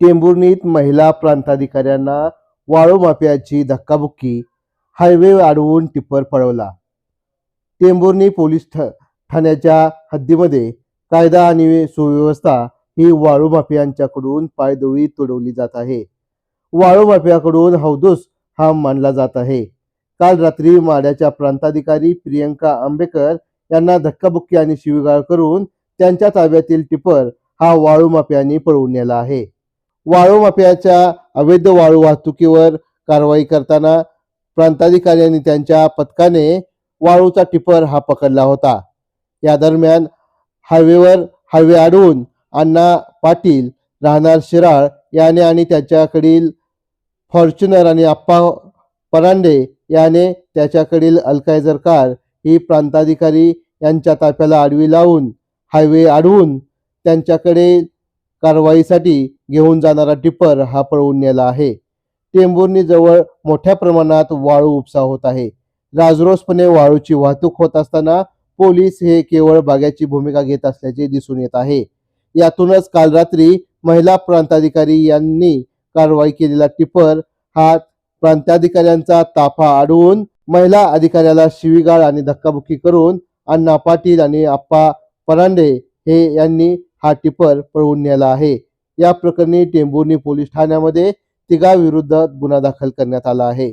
टेंभुर्णीत महिला प्रांताधिकाऱ्यांना वाळू माफियाची धक्काबुक्की हायवे अडवून टिप्पर पळवला. टेंभुर्णी पोलीस ठ- ठाण्याच्या हद्दीमध्ये कायदा आणि सुव्यवस्था ही वाळू माफियांच्याकडून पायदोळी तुडवली जात आहे. वाळू माफियाकडून हौदूस हा मानला जात आहे. काल रात्री माड्याच्या प्रांताधिकारी प्रियंका आंबेकर यांना धक्काबुक्की आणि शिवीगाळ करून त्यांच्या ताब्यातील टिपर हा वाळू माफियांनी पळवून नेला आहे. वाळू माफियाच्या अवैध वाळू वाहतुकीवर कारवाई करताना प्रांताधिकारी आणि त्यांच्या पथकाने वाळूचा टिपर हा पकडला होता. या दरम्यान हायवेवर हायवे अडवून अण्णा पाटील राहणार शिराळ याने आणि त्याच्याकडील फॉर्च्युनर आणि आप्पा परांडे याने त्याच्याकडील अल्कायझर कार ही प्रांताधिकारी यांच्या ताफ्याला आडवी लावून हायवे अडवून त्यांच्याकडे कारवाईसाठी घेऊन जाणारा टिपर हा पळवून नेला आहे. टेंभुर्णी जवळ मोठ्या प्रमाणात वाळू उपसा होत आहे. राजरोसपणे वाळूची वाहतूक होत असताना पोलीस हे केवळ बाग्याची भूमिका घेत असल्याचे दिसून येत आहे. यातूनच काल रात्री महिला प्रांताधिकारी यांनी कारवाई केलेला टिपर हा प्रांताधिकाऱ्यांचा ताफा अडवून महिला अधिकाऱ्याला शिवीगाळ आणि धक्काबुक्की करून अण्णा पाटील आणि आप्पा परांडे हे यांनी हा टिपर पळवून नेला आहे. या प्रकरणी टेंभुर्णी पोलीस ठाण्यामध्ये तिघाविरुद्ध गुन्हा दाखल करण्यात आला आहे.